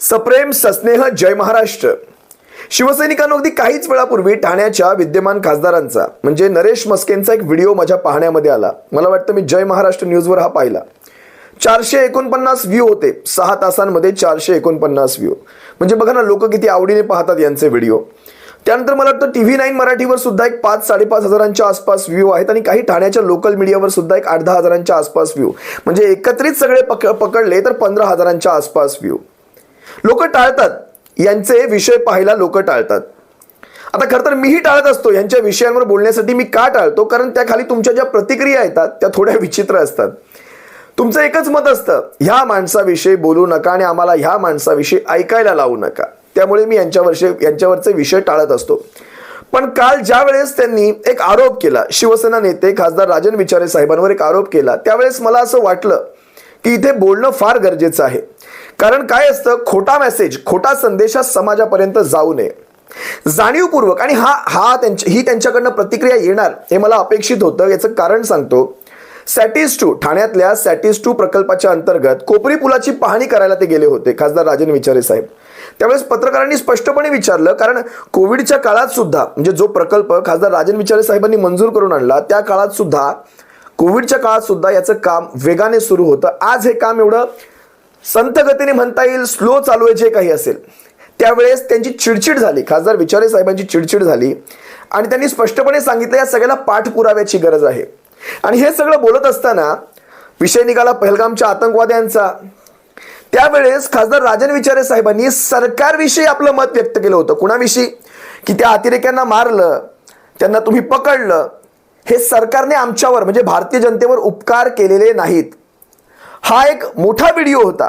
सप्रेम सस्नेह जय महाराष्ट्र. शिवसैनिकांनो अगदी काहीच वेळापूर्वी ठाण्याच्या विद्यमान खासदारांचा म्हणजे नरेश मस्केंचा एक व्हिडिओ माझ्या पाहण्यामध्ये आला. मला वाटतं मी जय महाराष्ट्र न्यूजवर हा पाहिला. चारशे एकोणपन्नास व्ह्यू होते. सहा तासांमध्ये चारशे एकोणपन्नास व्ह्यू. म्हणजे बघा ना लोक किती आवडीने पाहतात यांचे व्हिडिओ. त्यानंतर मला वाटतं टी व्ही नाईन मराठीवर सुद्धा एक पाच साडेपाच हजारांच्या आसपास व्ह्यू आहेत आणि काही ठाण्याच्या लोकल मीडियावर सुद्धा एक आठ दहा हजारांच्या आसपास व्ह्यू. म्हणजे एकत्रित सगळे पक पकडले तर पंधरा हजारांच्या आसपास व्ह्यू. लोक टाळतात. यांचे विषय पाहायला लोक टाळतात. आता खरं तर मीही टाळत असतो. यांच्या विषयांवर बोलण्यासाठी मी का टाळतो? कारण त्या खाली तुमच्या ज्या प्रतिक्रिया येतात त्या थोड्या विचित्र असतात. तुमचं एकच मत असतं ह्या माणसाविषयी बोलू नका आणि आम्हाला ह्या माणसाविषयी ऐकायला लावू नका. त्यामुळे मी यांच्यावरचे यांच्यावरचे विषय टाळत असतो. पण काल ज्या वेळेस त्यांनी एक आरोप केला शिवसेना नेते खासदार राजन विचारे साहेबांवर एक आरोप केला त्यावेळेस मला असं वाटलं की इथे बोलणं फार गरजेचं आहे. कारण काय असतं? खोटा मेसेज खोटा संदेश हा समाजापर्यंत जाऊ नये. जाणीवपूर्वक आणि हा हा त्यांच्या ही त्यांच्याकडनं प्रतिक्रिया येणार हे मला अपेक्षित होतं याचं कारण सांगतो. सॅटिस टू ठाण्यातल्या सॅटिस टू प्रकल्पाच्या अंतर्गत कोपरी पुलाची पाहणी करायला ते गेले होते खासदार राजन विचारे साहेब. त्यावेळेस पत्रकारांनी स्पष्टपणे विचारलं कारण कोविडच्या काळात सुद्धा म्हणजे जो प्रकल्प खासदार राजन विचारे साहेबांनी मंजूर करून आणला त्या काळात सुद्धा कोविडच्या काळात सुद्धा याचं काम वेगाने सुरू होतं. आज हे काम एवढं संत गतीने म्हणता येईल स्लो चालू आहे जे काही असेल. त्यावेळेस त्यांची चिडचिड झाली. खासदार विचारे साहेबांची चिडचिड झाली. आणि त्यांनी स्पष्टपणे सांगितलं या सगळ्याला पाठपुराव्याची गरज आहे. आणि हे सगळं बोलत असताना विषय निघाला पहलगामच्या आतंकवाद्यांचा. त्यावेळेस खासदार राजन विचारे साहेबांनी सरकारविषयी आपलं मत व्यक्त केलं होतं. कुणाविषयी? की त्या अतिरेक्यांना मारलं त्यांना तुम्ही पकडलं. हे सरकारने आमच्यावर म्हणजे भारतीय जनतेवर उपकार केलेले नाहीत. हा एक मोठा व्हिडिओ होता.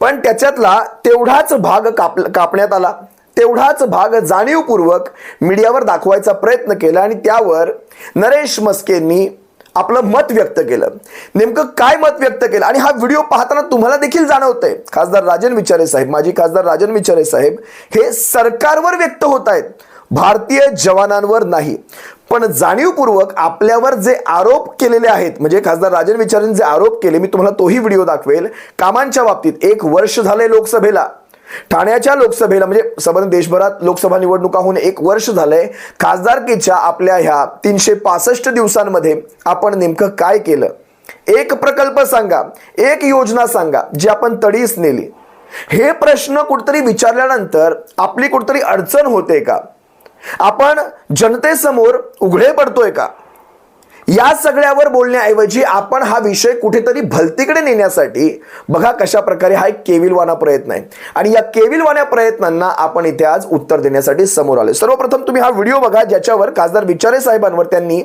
पण त्याच्यातला तेवढाच भाग काप कापण्यात आला. तेवढाच भाग जाणीवपूर्वक मीडियावर दाखवायचा प्रयत्न केला आणि त्यावर नरेश मस्केंनी आपलं मत व्यक्त केलं. नेमकं काय मत व्यक्त केलं? आणि हा व्हिडिओ पाहताना तुम्हाला देखील जाणवतंय. खासदार राजन विचारे साहेब माजी खासदार राजन विचारे साहेब हे सरकारवर व्यक्त होत आहेत. भारतीय जवानांवर नाही. पण जाणीवपूर्वक आपल्यावर जे आरोप केलेले आहेत म्हणजे खासदार राजन विचारेन जे आरोप केले मी तुम्हाला तोही व्हिडिओ दाखवेल. कामांच्या बाबतीत एक वर्ष झाले लोकसभेला. ठाण्याच्या लोकसभेला म्हणजे संबंध देशभरात लोकसभा निवडणुका होऊन एक वर्ष झालंय. खासदारकीच्या आपल्या ह्या तीनशे पासष्ट दिवसांमध्ये आपण नेमकं काय केलं? एक प्रकल्प सांगा एक योजना सांगा जी आपण तडीस नेली. हे प्रश्न कुठतरी विचारल्यानंतर आपली कुठतरी अडचण होते का? आपण जनतेसमोर उघडे पडतोय का? या सगळ्यावर बोलण्याऐवजी आपण हा विषय कुठेतरी भलतीकडे नेण्यासाठी बघा कशा प्रकारे हा एक केविलवाना प्रयत्न आहे. आणि या केविलवाण्या प्रयत्नांना आपण इथे आज उत्तर देण्यासाठी समोर आले सर्वप्रथम तुम्ही हा व्हिडिओ बघा ज्याच्यावर खासदार विचारे साहेबांवर त्यांनी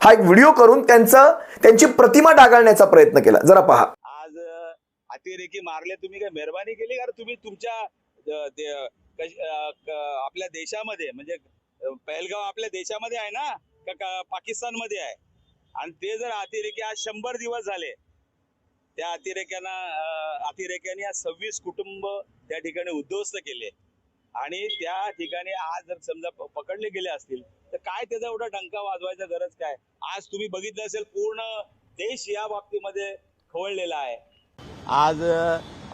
हा एक व्हिडिओ करून त्यांचा त्यांची प्रतिमा डागाळण्याचा प्रयत्न केला. जरा पहा. आज अतिरेकी मारले तुम्ही काय मेहरबानी केली? कारण तुम्ही तुमच्या आपल्या देशामध्ये म्हणजे पहलगाव आपल्या देशामध्ये आहे ना? का- का पाकिस्तानमध्ये आहे? आणि ते जर अतिरेकी आज शंभर दिवस झाले त्या अतिरेक्यांना अतिरेक्याने अतिरेक्यांनी आज सव्वीस कुटुंब त्या ठिकाणी उद्ध्वस्त केले. आणि त्या ठिकाणी आज जर समजा पकडले गेले असतील तर काय त्याचा एवढा डंका वाजवायचा गरज काय? आज तुम्ही बघितलं असेल पूर्ण देश या बाबतीमध्ये खवळलेला आहे. आज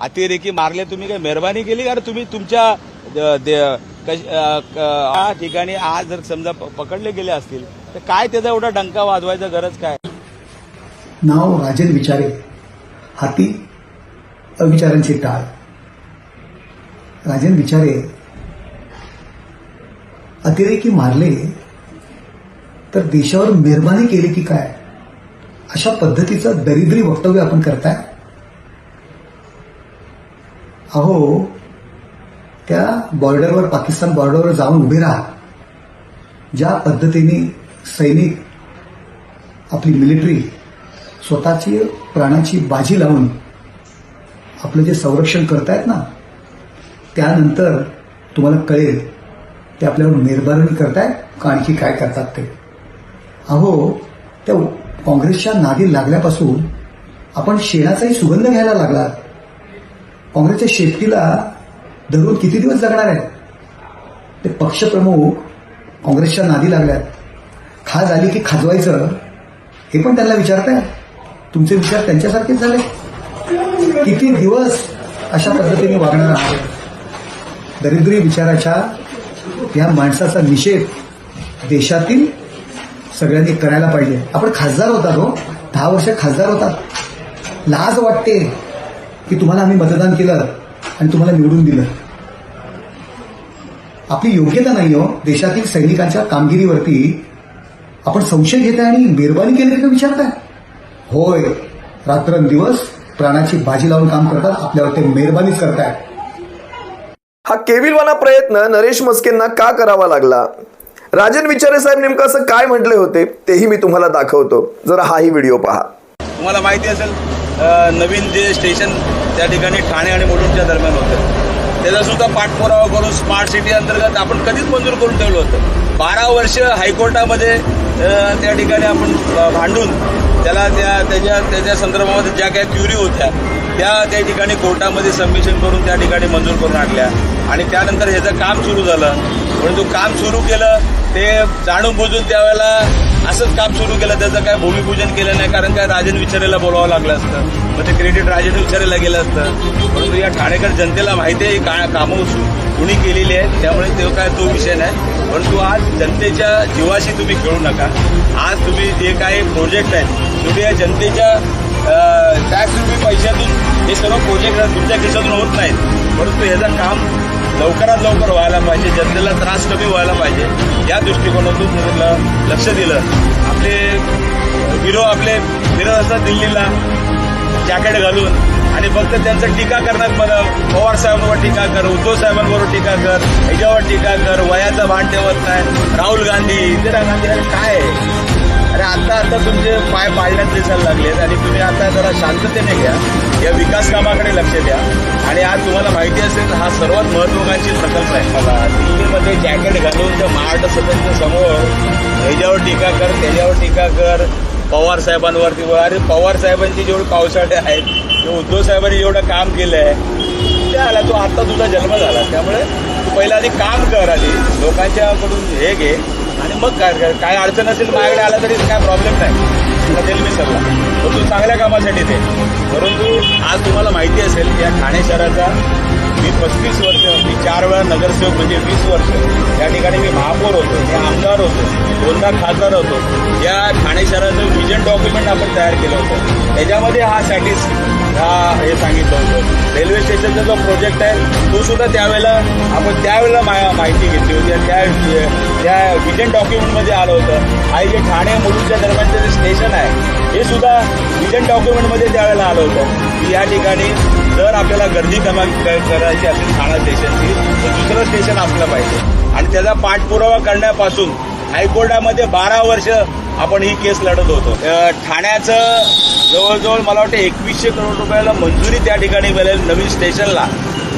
अतिरेकी मारले तुम्ही काय मेहरबानी केली? कारण तुम्ही तुमच्या या ठिकाणी आज जर समजा पकडले गेले असतील तर काय त्याचा एवढा डंका वाजवायचा गरज काय? नाव राजन विचारे. हाती अविचारांची टाळ. राजन विचारे अतिरेकी मारले तर देशावर मेहरबानी केली की काय? अशा पद्धतीचं दरिद्री वक्तव्य आपण करताय? अहो त्या बॉर्डरवर पाकिस्तान बॉर्डरवर जाऊन उभे राहा. ज्या पद्धतीने सैनिक आपली मिलिटरी स्वतःची प्राणाची बाजी लावून आपलं जे संरक्षण करतायत ना त्यानंतर तुम्हाला कळेल ते आपल्यावर मेहरबानी करतायत का आणखी काय करतात ते. अहो त्या काँग्रेसच्या नादी लागल्यापासून आपण शेणाचाही सुगंध घ्यायला लागलात. काँग्रेसच्या शेपटीला धरून किती दिवस जगणार आहे ते पक्षप्रमुख काँग्रेसच्या नादी लागल्यात. खाज आली की खाजवायचं. हे पण त्यांना विचारताय? तुमचे विचार त्यांच्यासारखेच झाले? किती दिवस अशा पद्धतीने वागणार आहे दरिद्री विचाराच्या या माणसाचा निषेध देशातील सगळ्यांनी करायला पाहिजे. आपण खासदार होतात हो. दहा वर्ष खासदार होतात. लाज वाटते की तुम्हाला आम्ही मतदान केलं आणि तुम्हाला निवडून दिलं. आपली योग्यता नाही हो देशातील सैनिकांच्या कामगिरीवरती आपण संशय घेताय आणि मेहरबानी केली का विचारताय होय. रात्रंदिवस प्राणाची बाजी लावून काम करतात. आपल्यावर ते मेहरबानीच करताय हा केविलवाना प्रयत्न नरेश मस्केंना का करावा लागला? राजन विचारे साहेब नेमकं असं काय म्हटले होते तेही मी तुम्हाला दाखवतो. जरा हाही व्हिडिओ पहा. तुम्हाला माहिती असेल नवीन जे स्टेशन त्या ठिकाणी ठाणे आणि मुलुंडच्या दरम्यान होतं. त्याचा सुद्धा पाठपुरावा करून स्मार्ट सिटी अंतर्गत आपण कधीच मंजूर करून ठेवलं होतं. बारा वर्ष हायकोर्टामध्ये त्या ठिकाणी आपण भांडून त्याला त्या त्याच्या त्याच्या संदर्भामध्ये ज्या काही क्युरी होत्या त्या त्या ठिकाणी कोर्टामध्ये सबमिशन करून त्या ठिकाणी मंजूर करून आणल्या. आणि त्यानंतर ह्याचं काम सुरू झालं. परंतु काम सुरू केलं ते जाणून बुजून त्यावेळेला असंच काम सुरू केलं त्याचं काय भूमिपूजन केलं नाही कारण काय राजन विचारेला बोलावं लागलं असतं. मग ते क्रेडिट राजन विचारेला गेलं असतं. परंतु या ठाणेकर जनतेला माहिती आहे का कामं कुणी केलेली आहेत त्यामुळे तो काय तो विषय नाही. परंतु आज जनतेच्या जीवाशी तुम्ही खेळू नका. आज तुम्ही जे काही प्रोजेक्ट आहेत तुम्ही या जनतेच्या टॅक्स रुपये पैशातून हे सर्व प्रोजेक्ट तुमच्या खिशातून होत नाहीत. परंतु ह्याचं काम लवकरात लवकर व्हायला पाहिजे जनतेला त्रास कमी व्हायला पाहिजे. या दृष्टिकोनातून जर लक्ष दिलं. आपले हिरो आपले विरोध असतात दिल्लीला जॅकेट घालून आणि फक्त त्यांचं टीका करण्यात मला पवार साहेबांवर टीका कर उद्धव साहेबांवर टीका कर ह्याच्यावर टीका कर वयाचं भान ठेवत नाही. राहुल गांधी इंदिरा गांधी अरे काय? आहे? अरे आता आता तुमचे पाय पाळण्यात दिसायला लागलेत आणि तुम्ही आता जरा शांततेने घ्या. या विकास कामाकडे लक्ष द्या. आणि आज तुम्हाला माहिती असेल हा सर्वात महत्वाकांक्षी प्रकल्प आहे. मला दिल्लीमध्ये जॅकेट घालून त्या महाराष्ट्र सदस्य समोर ह्याच्यावर टीका कर त्याच्यावर टीका कर. पवार साहेबांवरती बोल. अरे पवार साहेबांची जेवढे पावसाळे आहेत उद्धव साहेबांनी जेवढं काम केलं आहे ते आला तो आता तुझा जन्म झाला. त्यामुळे तू पहिला आधी काम कर आधी. लोकांच्याकडून हे घे. मग काय काय- अडचण असेल माझ्याकडे आला तरी काय प्रॉब्लेम नाही. नसेल देईल मी सल्ला पण तू चांगल्या कामासाठी दे परंतु आज तुम्हाला माहिती असेल या ठाणे शहराचा मी पस्तीस वर्ष मी चार वेळा नगरसेवक म्हणजे वीस वर्ष. या ठिकाणी मी महापौर होतो मी आमदार होतो दोनदा खासदार होतो. या ठाणे शहराचं विजन डॉक्युमेंट आपण तयार केलं होतं. त्याच्यामध्ये हा सॅटिस हा हे सांगितलं होतं. रेल्वे स्टेशनचा जो प्रोजेक्ट आहे तो सुद्धा त्यावेळेला आपण त्यावेळेला मा- माहिती घेतली होती आणि त्या त्या विजन डॉक्युमेंटमध्ये आलं होतं. आणि जे ठाणे मुलुंडच्या दरम्यानचं जे स्टेशन आहे हे सुद्धा विजन डॉक्युमेंटमध्ये त्यावेळेला आलं होतं. की या ठिकाणी जर आपल्याला गर्दी कमा करायची असेल ठाणा स्टेशनची तर दुसरं स्टेशन असलं पाहिजे. आणि त्याचा पाठपुरावा करण्यापासून हायकोर्टामध्ये बारा वर्ष आपण ही केस लढत होतो. ठाण्याचं जवळजवळ मला वाटतं एकवीसशे करोड रुपयाला मंजुरी त्या ठिकाणी मिळेल नवीन स्टेशनला.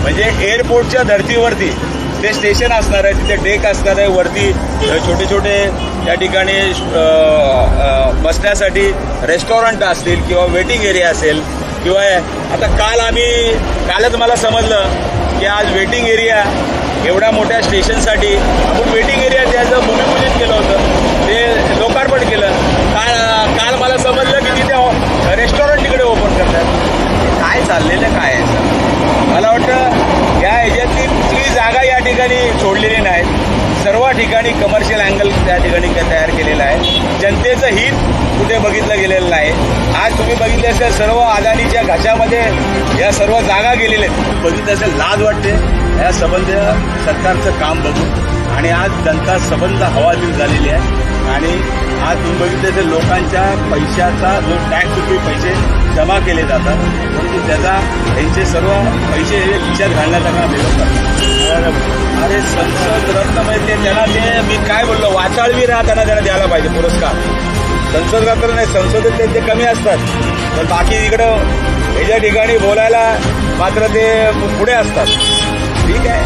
म्हणजे एअरपोर्टच्या धर्तीवरती ते स्टेशन असणार आहे तिथे डेक असणार आहे वरती छोटे छोटे त्या ठिकाणी बसण्यासाठी रेस्टॉरंट असतील किंवा वेटिंग एरिया असेल किंवा आता काल आम्ही कालच मला समजलं की आज वेटिंग एरिया एवढ्या मोठ्या स्टेशनसाठी आपण वेटिंग एरिया त्याचं भूमिपूजन केलं होतं ते लोकार्पण केलं. काल काल मला समजलं की तिथे रेस्टॉरंट तिकडे ओपन करतात. काय चाललेलं काय आहे? सर मला वाटतं या ह्याच्यातली कुठली जागा या ठिकाणी सोडलेली नाही. सर्व ठिकाणी कमर्शियल अँगल त्या ठिकाणी तयार केलेलं आहे. जनतेचं हित कुठे बघितलं गेलेलं नाही. आज तुम्ही बघितले असेल सर्व आदानीच्या घशामध्ये या सर्व जागा गेलेल्या आहेत. बघितलं असेल लाज वाटते. या संबंध सरकारचं काम बघून. आणि आज जनता संबंध हवालदिल झालेली आहे. आणि आज तुम्ही बघितलं लोकांच्या पैशाचा जो टॅक्स रुपये पैसे जमा केले जातात परंतु त्याचा त्यांचे सर्व पैसे हे खिशात घालण्याचं काम हे अरे संसद रत्न माहिती त्यांना ते मी काय बोललो? वाचाळवी हा त्यांना त्यांना द्यायला पाहिजे पुरस्कार. संसद रत्न नाही संसदेत ते- ते कमी असतात. पण बाकी इकडं ह्याच्या ठिकाणी बोलायला मात्र ते पुढे असतात. ठीक आहे.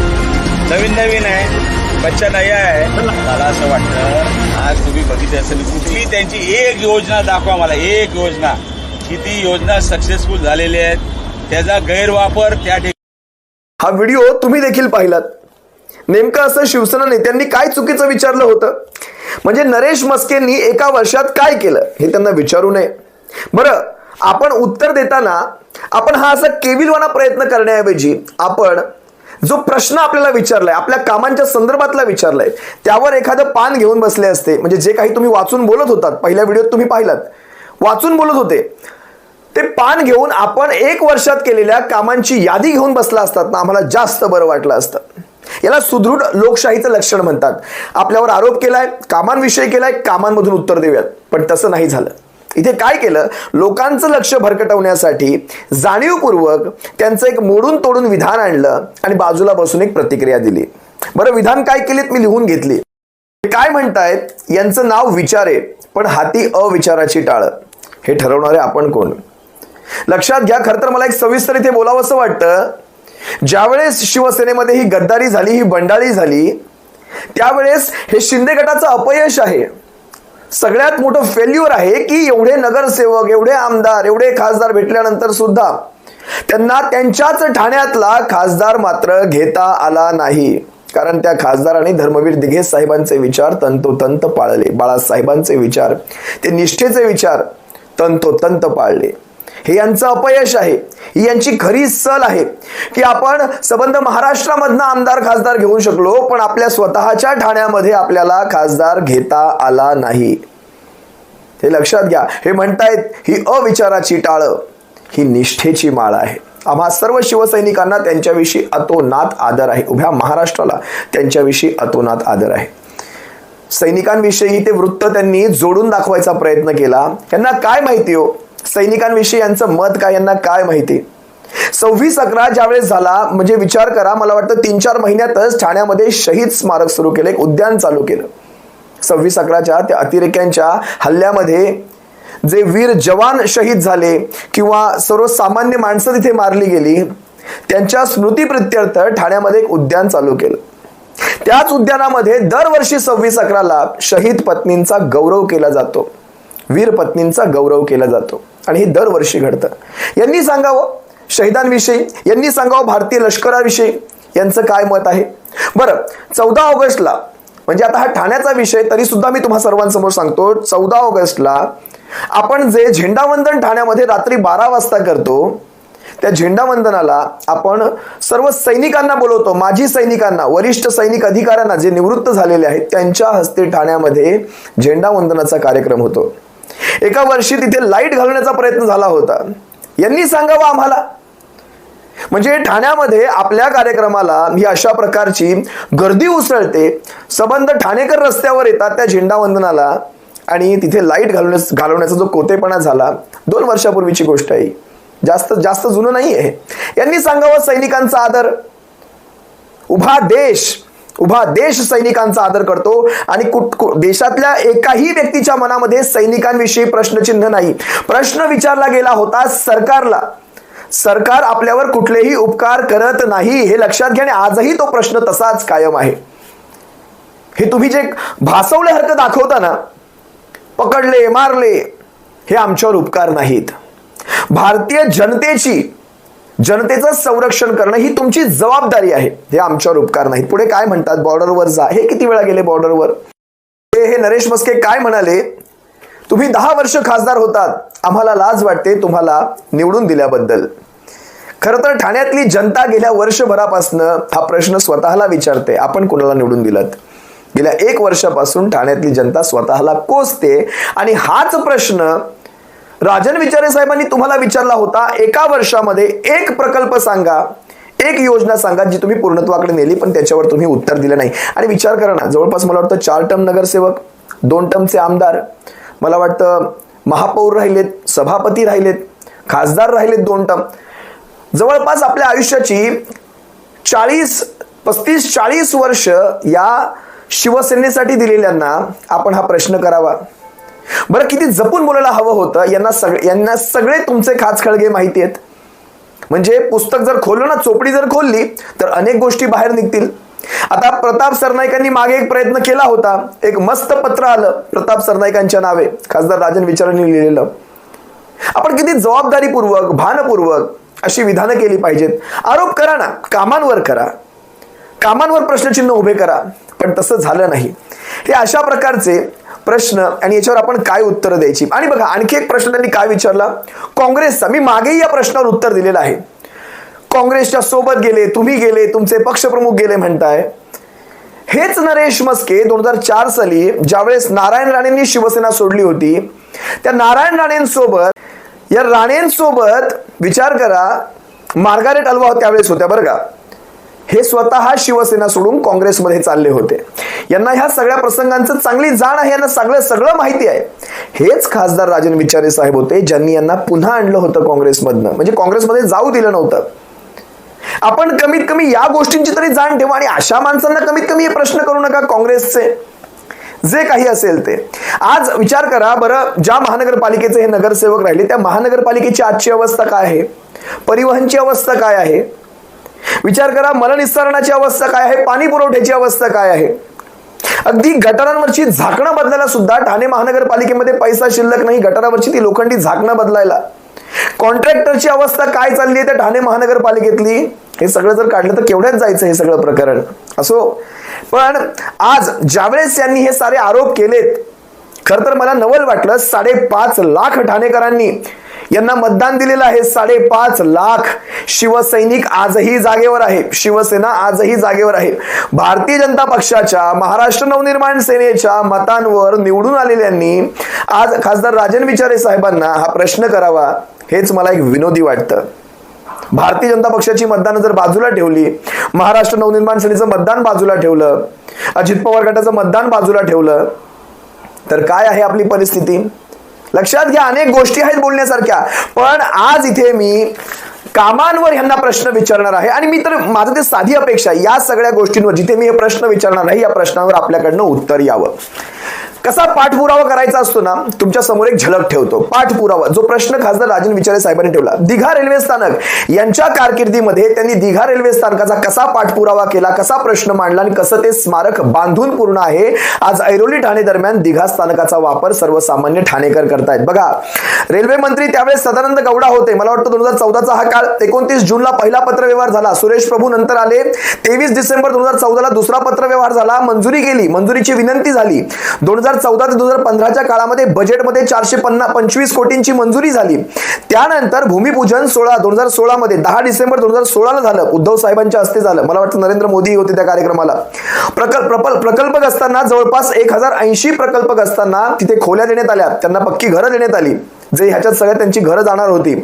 नवीन नवीन आहे. बच्चा नया आहे. मला असं वाटतं आज तुम्ही बघितले असेल कुठली त्यांची एक योजना दाखवा मला एक योजना. किती योजना सक्सेसफुल झालेल्या आहेत त्याचा गैरवापर त्या ठिकाणी हा व्हिडिओ तुम्ही देखील पाहिलात. नेमकं असं शिवसेना नेत्यांनी काय चुकीचं विचारलं होतं? म्हणजे नरेश मस्केंनी एका वर्षात काय केलं? हे त्यांना विचारू नये. बरं आपण उत्तर देताना आपण हा असा केविलवाना प्रयत्न करण्याऐवजी आपण जो प्रश्न आपल्याला विचारलाय आपल्या कामांच्या संदर्भातला विचारलाय त्यावर एखादं पान घेऊन बसले असते. म्हणजे जे काही तुम्ही वाचून बोलत होतात पहिल्या व्हिडिओत तुम्ही पाहिलात. वाचून बोलत होते. ते पान घेऊन आपण एक वर्षात केलेल्या कामांची यादी घेऊन बसला असतात ना आम्हाला जास्त बरं वाटलं असतं. याला सुदृढ लोकशाहीचं लक्षण म्हणतात. आपल्यावर आरोप केलाय कामांविषयी केलाय कामांमधून उत्तर देऊयात. पण तसं नाही झालं. इथे काय केलं? लोकांचं लक्ष भरकटवण्यासाठी जाणीवपूर्वक त्यांचं एक मोडून तोडून विधान आणलं आणि बाजूला बसून एक प्रतिक्रिया दिली. बरं विधान काय केलीत? मी लिहून घेतली. ते काय म्हणतायत? यांचं नाव विचार आहे पण हाती अविचाराची टाळ. हे ठरवणारे आपण कोण? लक्षात घ्या खरं तर मला एक सविस्तर इथे बोलावं असं वाटतं. ज्यावेळेस शिवसेनेमध्ये ही गद्दारी झाली ही बंडाळी झाली त्यावेळेस हे शिंदे गटाचं अपयश आहे. सगळ्यात मोठं फेल्युअर आहे की एवढे नगरसेवक एवढे आमदार एवढे खासदार भेटल्यानंतर सुद्धा त्यांना त्यांच्याच ठाण्यातला खासदार मात्र घेता आला नाही. कारण त्या खासदारांनी धर्मवीर दिघे साहेबांचे विचार तंतोतंत पाळले. बाळासाहेबांचे विचार ते निष्ठेचे विचार तंतोतंत पाळले. हे यांचं अपयश आहे. ही यांची खरी सल आहे. की आपण संबंध महाराष्ट्रामधनं आमदार खासदार घेऊ शकलो पण आपल्या स्वतःच्या ठाण्यामध्ये आपल्याला खासदार घेता आला नाही. हे लक्षात घ्या. हे म्हणतायत ही अविचाराची टाळ ही निष्ठेची माळ आहे. आम्हा सर्व शिवसैनिकांना त्यांच्याविषयी अतोनात आदर आहे. उभ्या महाराष्ट्राला त्यांच्याविषयी अतोनात आदर आहे. सैनिकांविषयी ते वृत्त त्यांनी जोडून दाखवायचा प्रयत्न केला. यांना काय माहिती हो? सैनिकांविषयी यांचं मत काय यांना काय माहिती? सव्वीस अकरा ज्यावेळेस झाला म्हणजे विचार करा मला वाटतं तीन चार महिन्यातच ठाण्यामध्ये शहीद स्मारक सुरू केलं एक उद्यान चालू केलं. सव्वीस अकराच्या त्या अतिरेक्यांच्या हल्ल्यामध्ये जे वीर जवान शहीद झाले किंवा सर्वसामान्य माणसं तिथे मारली गेली त्यांच्या स्मृतीप्रित्यर्थ ठाण्यामध्ये एक उद्यान चालू केलं. त्याच उद्यानामध्ये दरवर्षी सव्वीस अकराला शहीद पत्नींचा गौरव केला जातो. वीर पत्नींचा गौरव केला जातो. आणि हे दरवर्षी घडतं. यांनी सांगावं शहीदांविषयी यांनी सांगावं भारतीय लष्कराविषयी यांचं काय मत आहे? बरं चौदा ऑगस्टला म्हणजे आता हा ठाण्याचा विषय तरी सुद्धा मी तुम्हा सर्वांसमोर सांगतो चौदा ऑगस्टला आपण जे झेंडावंदन ठाण्यामध्ये रात्री बारा वाजता करतो त्या झेंडावंदनाला आपण सर्व सैनिकांना बोलवतो माजी सैनिकांना वरिष्ठ सैनिक अधिकाऱ्यांना जे निवृत्त झालेले आहेत त्यांच्या हस्ते ठाण्यामध्ये झेंडावंदनाचा कार्यक्रम होतो. एका वर्षी तिथे लाइट घालण्याचा प्रयत्न झाला होता. यांनी सांगावं आम्हाला. म्हणजे ठाण्यामध्ये आपल्या कार्यक्रमाला ही अशा प्रकारची गर्दी उसळते संबंध ठाणेकर रस्त्यावर येतात त्या झेंडावंदनाला आणि तिथे लाइट घालवण्यास घालवण्याचा जो कोतेपणा झाला दोन वर्षापूर्वीची गोष्ट आहे. जास्त जास्त जुनं नाही आहे यांनी सांगावं सैनिकांचा आदर. उभा देश उभा देश सैनिकांचा आदर करतो आणि कुठ देशातल्या एकाही व्यक्तीच्या मनामध्ये सैनिकांविषयी प्रश्नचिन्ह नाही. प्रश्न विचारला गेला होता सरकारला. सरकार आपल्यावर कुठलेही उपकार करत नाही हे लक्षात घ्या आणि आजही तो प्रश्न तसाच कायम आहे. हे तुम्ही जे भासवल्यासारखं दाखवता ना पकडले मारले हे आमच्यावर उपकार नाहीत. भारतीय जनतेची जनतेचं संरक्षण करणं ही तुमची जबाबदारी आहे. हे आमच्यावर उपकार नाहीत. पुढे काय म्हणतात? बॉर्डरवर जा. हे किती वेळा गेले बॉर्डरवर? हे नरेश मस्के काय म्हणाले? तुम्ही दहा वर्ष खासदार होतात. आम्हाला लाज वाटते तुम्हाला निवडून दिल्याबद्दल. खरं तर ठाण्यातली जनता गेल्या वर्षभरापासनं हा प्रश्न स्वतःला विचारते. आपण कोणाला निवडून दिलात? गेल्या एक वर्षापासून ठाण्यातली जनता स्वतःला कोसते. आणि हाच प्रश्न राजन विचारे साहेबांनी तुम्हाला विचारला होता एका वर्षामध्ये एक प्रकल्प सांगा एक योजना सांगा जी तुम्ही पूर्णत्वाकडे नेली पण त्याच्यावर तुम्ही उत्तर दिलं नाही. आणि विचार करा ना जवळपास मला वाटतं चार टर्म नगरसेवक दोन टर्मचे आमदार मला वाटतं महापौर राहिलेत सभापती राहिलेत खासदार राहिलेत दोन टर्म. जवळपास आपल्या आयुष्याची चाळीस पस्तीस चाळीस वर्ष या शिवसेनेसाठी दिलेल्यांना आपण हा प्रश्न करावा. बरं किती जपून बोलायला हवं होतं? यांना सगळे यांना सगळे तुमचे खाच खळगे माहिती आहेत. म्हणजे पुस्तक जर खोललं ना चोपडी जर खोलली तर अनेक गोष्टी बाहेर निघतील. आता प्रताप सरनाईकांनी मागे एक प्रयत्न केला होता. एक मस्त पत्र आलं प्रताप सरनाईकांच्या नावे. खासदार राजन विचारांनी लिहिलेलं. आपण किती जबाबदारीपूर्वक भानपूर्वक अशी विधानं केली पाहिजेत. आरोप करा ना कामांवर करा. कामांवर प्रश्नचिन्ह उभे करा पण तसं झालं नाही. हे अशा प्रकारचे प्रश्न आणि याच्यावर आपण काय उत्तर द्यायची? आणि बघा आणखी एक प्रश्न त्यांनी काय विचारला? काँग्रेसचा मी मागेही या प्रश्नावर उत्तर दिलेलं आहे. काँग्रेसच्या सोबत गेले तुम्ही गेले तुमचे पक्षप्रमुख गेले म्हणताय. हेच नरेश मस्के दोन हजार चार साली ज्यावेळेस नारायण राणेंनी शिवसेना सोडली होती त्या नारायण राणेंसोबत या राणेंसोबत विचार करा मार्गारेट अल्वा त्यावेळेस होत्या बरं का. हे स्वतः शिवसेना सोडून काँग्रेसमध्ये चालले होते. यांना ह्या सगळ्या प्रसंगांचं चांगली जाण आहे यांना सगळं सगळं माहिती आहे. हेच खासदार राजन विचारे साहेब होते ज्यांनी यांना पुन्हा आणलं होतं काँग्रेसमधनं. म्हणजे काँग्रेसमध्ये जाऊ दिलं नव्हतं. आपण कमीत कमी या गोष्टींची तरी जाण ठेवा आणि अशा माणसांना कमीत कमी हे प्रश्न करू नका काँग्रेसचे. जे काही असेल ते. आज विचार करा बरं ज्या महानगरपालिकेचे हे नगरसेवक राहिले त्या महानगरपालिकेची आजची अवस्था काय आहे? परिवहनची अवस्था काय आहे? विचार करा मलनिस्सारणाची अवस्था काय आहे? पाणी पुरवठ्याची अवस्था काय आहे? अगदी गटारांवरची झाकणं बदलायला सुद्धा ठाणे महानगरपालिकेमध्ये पैसा शिल्लक नाही गटारावरची ती लोखंडी झाकणं बदलायला. कॉन्ट्रॅक्टरची अवस्था काय चालली आहे त्या ठाणे महानगरपालिकेतली? हे सगळं जर काढलं तर केवढ्याच जायचं हे सगळं प्रकरण? असो. पण आज ज्यावेळेस यांनी हे सारे आरोप केलेत खर तर मला नवल वाटलं साडेपाच लाख ठाणेकरांनी यांना मतदान दिलेलं आहे साडेपाच लाख शिवसैनिक आजही जागेवर आहे शिवसेना आजही जागेवर आहे. भारतीय जनता पक्षाच्या महाराष्ट्र नवनिर्माण सेनेच्या मतांवर निवडून आलेल्यांनी आज खासदार राजन विचारे साहेबांना हा प्रश्न करावा हेच मला एक विनोदी वाटतं. भारतीय जनता पक्षाची मतदान जर बाजूला ठेवली महाराष्ट्र नवनिर्माण सेनेचं मतदान बाजूला ठेवलं अजित पवार गटाचं मतदान बाजूला ठेवलं तर काय आहे आपली परिस्थिती? लक्षात घ्या अनेक गोष्टी आहेत बोलण्यासारख्या. पण आज इथे मी कामांवर ह्यांना प्रश्न विचारणार आहे. आणि मी तर माझं ते साधी अपेक्षा या सगळ्या गोष्टींवर जिथे मी हे प्रश्न विचारणार आहे या प्रश्नावर आपल्याकडनं उत्तर यावं. कसा पाठपुरावा करायचा असतो ना तुमच्यासमोर एक झलक ठेवतो. पाठपुरावा. जो प्रश्न खासदार राजन विचारे साहेबांनी ठेवला. दिघा रेल्वे स्थानक यांच्या कारकिर्दीमध्ये त्यांनी दिघा रेल्वे स्थानकाचा कसा पाठपुरावा केला कसा प्रश्न मांडला आणि कसं ते स्मारक बांधून पूर्ण आहे आज ऐरोली ठाणे दरम्यान दिघा स्थानकाचा वापर सर्वसामान्य ठाणेकर करतायत. बघा रेल्वे मंत्री त्यावेळेस सदानंद गौडा होते. मला वाटतं दोन हजार चौदाचा हा काळ एकोणतीस जूनला पहिला पत्रव्यवहार झाला. सुरेश प्रभू नंतर आले. तेवीस डिसेंबर दोन हजार चौदाला दुसरा पत्रव्यवहार झाला. मंजुरी गेली. मंजुरीची विनंती झाली. दोन हजार चौदा ते दोन हजार पंधराच्या काळामध्ये बजेटमध्ये चारशे पन्नास पंचवीस कोटींची मंजुरी झाली. त्यानंतर भूमिपूजन सोळा दोन हजार सोळा मध्ये दहा डिसेंबर दोन हजार सोळाला झालं. उद्धव साहेबांच्या हस्ते झालं. मला वाटतं नरेंद्र मोदी होते त्या कार्यक्रमाला. प्रकल्प प्रकल्प असताना जवळपास एक हजार ऐंशी प्रकल्पक असताना तिथे खोल्या देण्यात आल्या. त्यांना पक्की घरं देण्यात आली. जे ह्याच्यात सगळ्यात त्यांची घरं जाणार होती.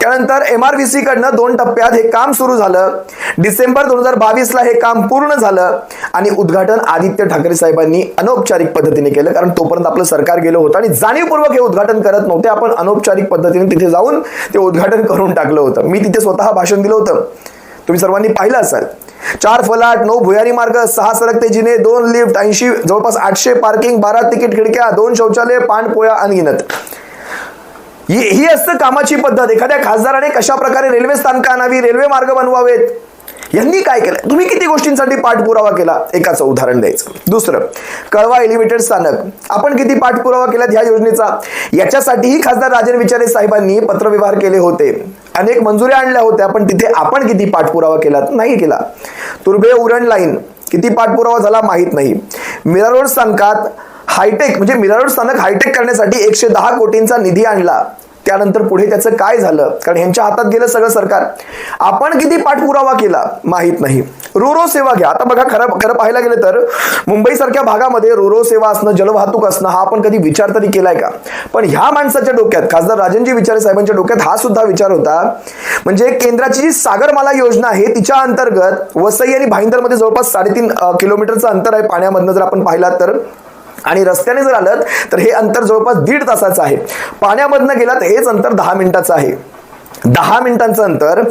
त्यानंतर एम आर व्ही सी कडनं दोन टप्प्यात हे काम सुरू झालं. डिसेंबर दोन हजार बावीसला हे काम पूर्ण झालं आणि उद्घाटन आदित्य ठाकरे साहेबांनी अनौपचारिक पद्धतीने केलं. कारण तोपर्यंत आपलं सरकार गेलं होतं आणि जाणीवपूर्वक हे उद्घाटन करत नव्हते. आपण अनौपचारिक पद्धतीने तिथे जाऊन ते उद्घाटन करून टाकलं होतं. मी तिथे स्वतः भाषण दिलं होतं. तुम्ही सर्वांनी पाहिलं असाल. चार फलाट नऊ भुयारी मार्ग सहा सरकते जिने दोन लिफ्ट ऐंशी जवळपास आठशे पार्किंग बारा तिकीट खिडक्या दोन शौचालय पाणपोळ्या अनगिनत. ही ही असतं कामाची पद्धत. एखाद्या खासदाराने कशा प्रकारे रेल्वे स्थानकं आणावी रेल्वे मार्ग बनवावेत? यांनी काय केलं? तुम्ही किती गोष्टींसाठी पाठपुरावा केला? एकाचं उदाहरण द्यायचं. दुसरं कळवा एलिव्हेटेड स्थानक. आपण किती पाठपुरावा केला ह्या योजनेचा? याच्यासाठीही खासदार राजन विचारे साहेबांनी पत्रव्यवहार केले होते. अनेक मंजुऱ्या आणल्या होत्या पण तिथे आपण किती पाठपुरावा केला नाही केला. तुर्भे उरण लाईन. किती पाठपुरावा झाला माहीत नाही. मीरा रोड स्थानकात हायटेक म्हणजे मिरारोड स्थानक हायटेक करण्यासाठी एकशे दहा कोटींचा निधी आणला. त्यानंतर पुढे त्याचं काय झालं? कारण ह्यांच्या हातात गेलं सगळं सरकार. आपण किती पाठपुरावा केला? माहीत नाही. रोरो सेवा घ्या. आता बघा खरं खरं पाहायला गेलं तर मुंबई सारख्या भागामध्ये रोरो सेवा असणं जलवाहतूक असणं हा आपण कधी विचार तरी केलाय का? पण ह्या माणसाच्या डोक्यात खासदार राजनजी विचारे साहेबांच्या डोक्यात हा सुद्धा विचार होता. म्हणजे केंद्राची जी सागरमाला योजना आहे तिच्या अंतर्गत वसई आणि भाईंदरमध्ये जवळपास साडेतीन किलोमीटरचं अंतर आहे पाण्यामधनं जर आपण पाहिलात तर. आणि रस्त्याने जर आलं तर हे अंतर जवळपास दीड तासाचं आहे. पाण्यामधनं गेलात हेच अंतर दहा मिनिटाचं आहे. दहा मिनिटांचं अंतर.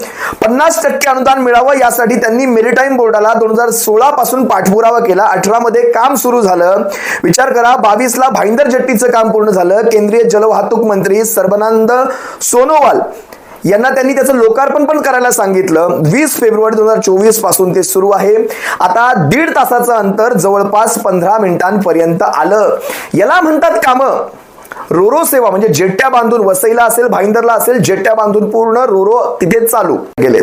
पन्नास टक्के अनुदान मिळावं यासाठी त्यांनी मेरिटाईम बोर्डाला दोन हजार सोळा पासून पाठपुरावा केला. अठरा मध्ये काम सुरू झालं. विचार करा बावीस ला भाईंदर जेट्टीचं काम पूर्ण झालं. केंद्रीय जलवाहतूक मंत्री सर्बानंद सोनोवाल यांना त्यांनी त्याचं लोकार्पण पण करायला सांगितलं. वीस फेब्रुवारी दोन हजार चोवीसपासून ते सुरू आहे. आता दीड तासाचं अंतर जवळपास पंधरा मिनिटांपर्यंत आलं. याला म्हणतात कामं. रोरो सेवा म्हणजे जेट्ट्या बांधून वसईला असेल भाईंदरला असेल जेट्ट्या बांधून पूर्ण रोरो तिथे चालू गेले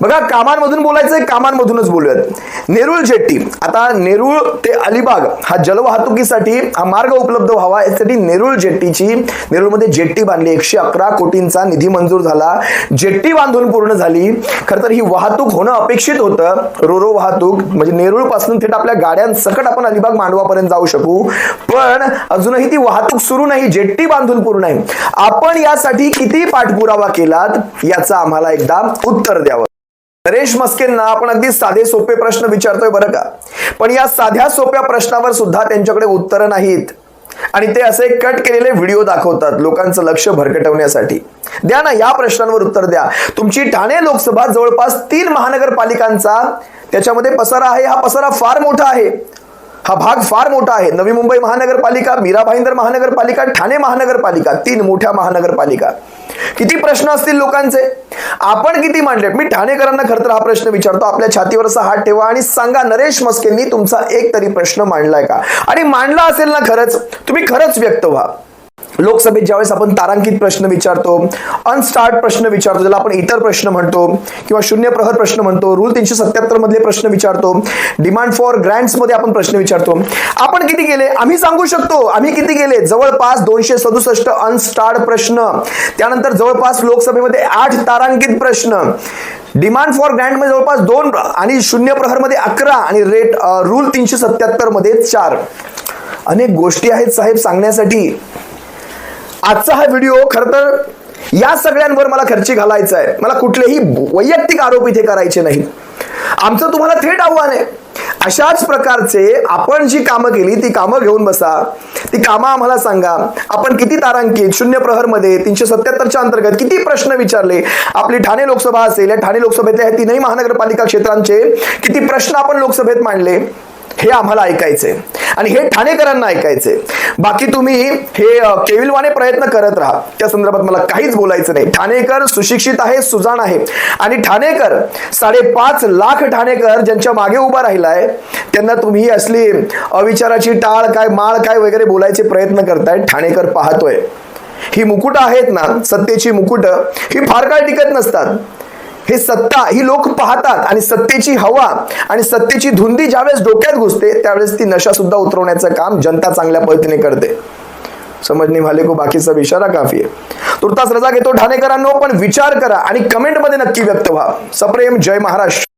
बघा कामांमधून बोलायचंय कामांमधूनच बोलूयात. नेरुळ जेट्टी आता नेरुळ ते अलिबाग हा जलवाहतुकीसाठी हा मार्ग उपलब्ध व्हावा यासाठी नेरुळ जेट्टीची नेरुळमध्ये जेट्टी बांधली एकशे अकरा कोटींचा निधी मंजूर झाला. जेट्टी बांधून पूर्ण झाली. खरं तर ही वाहतूक होणं अपेक्षित होतं. रोरो वाहतूक म्हणजे नेरुळपासून थेट आपल्या गाड्यांसकट आपण अलिबाग मांडवापर्यंत जाऊ शकू. पण अजूनही ती वाहतूक सुरू नाही जेट्टी बांधून पूर्ण आहे आपण यासाठी किती पाठपुरावा केलात याचं आम्हाला एकदा उत्तर द्यावं. नरेश मस्केंना आपण अगदी साधे सोपे प्रश्न विचारतोय बरं का? पण या साध्या सोप्या प्रश्नावर सुद्धा त्यांच्याकडे उत्तरं नाहीत. आणि ते असे कट केलेले व्हिडिओ दाखवतात लोकांचं लक्ष भरकटवण्यासाठी. द्या ना या प्रश्नांवर उत्तर द्या. तुमची ठाणे लोकसभा जवळपास तीन महानगरपालिकांचा त्याच्यामध्ये पसारा आहे. हा पसारा फार मोठा आहे. हा भाग फार मोठा आहे. नवी मुंबई महानगरपालिका मीरा भाईंदर महानगरपालिका ठाणे महानगरपालिका तीन मोठ्या महानगरपालिका. किती प्रश्न असतील लोकांचे? आपण किती मांडले मी ठाणेकरांना खरं तर हा प्रश्न विचारतो. आपल्या छातीवर असा हात ठेवा आणि सांगा नरेश मस्केंनी तुमचा एक तरी प्रश्न मांडलाय का? आणि मांडला असेल ना खरंच तुम्ही खरंच व्यक्त व्हा. लोकसभेत ज्यावेळेस आपण तारांकित प्रश्न विचारतो अनस्टार्ट प्रश्न विचारतो ज्याला आपण इतर प्रश्न म्हणतो किंवा शून्य प्रहर प्रश्न म्हणतो रूल तीनशे सत्याहत्तर मधले प्रश्न विचारतो डिमांड फॉर ग्रँट्समध्ये आपण प्रश्न विचारतो. आपण किती गेले? आम्ही सांगू शकतो. आम्ही किती गेले? जवळपास दोनशे सदुसष्ट अनस्टार्ट प्रश्न. त्यानंतर जवळपास लोकसभेमध्ये आठ तारांकित प्रश्न. डिमांड फॉर ग्रँटमध्ये जवळपास दोन आणि शून्य प्रहरमध्ये अकरा आणि रेट रूल तीनशे सत्याहत्तरमध्ये चार. अनेक गोष्टी आहेत साहेब सांगण्यासाठी. आजचा हा व्हिडिओ खर तर या सगळ्यांवर मला खर्ची घालायचा आहे. मला कुठलेही वैयक्तिक आरोप इथे करायचे नाही आमचं तुम्हाला थेट आव्हान आहे. अशाच प्रकारचे आपण जी कामं केली ती कामं घेऊन बसा. ती कामं आम्हाला सांगा. आपण किती तारांकित शून्य प्रहरमध्ये तीनशे सत्याहत्तरच्या अंतर्गत किती प्रश्न विचारले? आपली ठाणे लोकसभा असेल या ठाणे लोकसभेतल्या ह्या तीनही महानगरपालिका क्षेत्रांचे किती प्रश्न आपण लोकसभेत मांडले? हे आम्हाला ऐकायचे आणि हे ठाणेकरांना ऐकायचे बाकी तुम्ही हे केविलवाने प्रयत्न करत राहा. त्या संदर्भात मला काहीच बोलायचं नाही. ठाणेकर सुशिक्षित आहे सुजाण आहे. आणि ठाणेकर साडेपाच लाख ठाणेकर ज्यांच्या मागे उभा राहिलाय त्यांना तुम्ही असली अविचाराची टाळ काय माळ काय वगैरे बोलायचे प्रयत्न करताय ठाणेकर पाहतोय. ही मुकुट आहेत ना सत्तेची मुकुट ही फार काळ टिकत नसतात. हे सत्ता ही लोक पाहतात आणि सत्तेची हवा आणि सत्तेची धुंदी ज्यावेळेस डोक्यात घुसते त्यावेळेस ती नशा सुद्धा उतरवण्याचं काम जनता चांगल्या पद्धतीने करते. समजणे वाले को बाकी सब इशारा काफी आहे. तुर्तास रजा घेतो ठाणेकरांनो पण विचार करा आणि कमेंटमध्ये नक्की व्यक्त व्हा. सप्रेम जय महाराष्ट्र.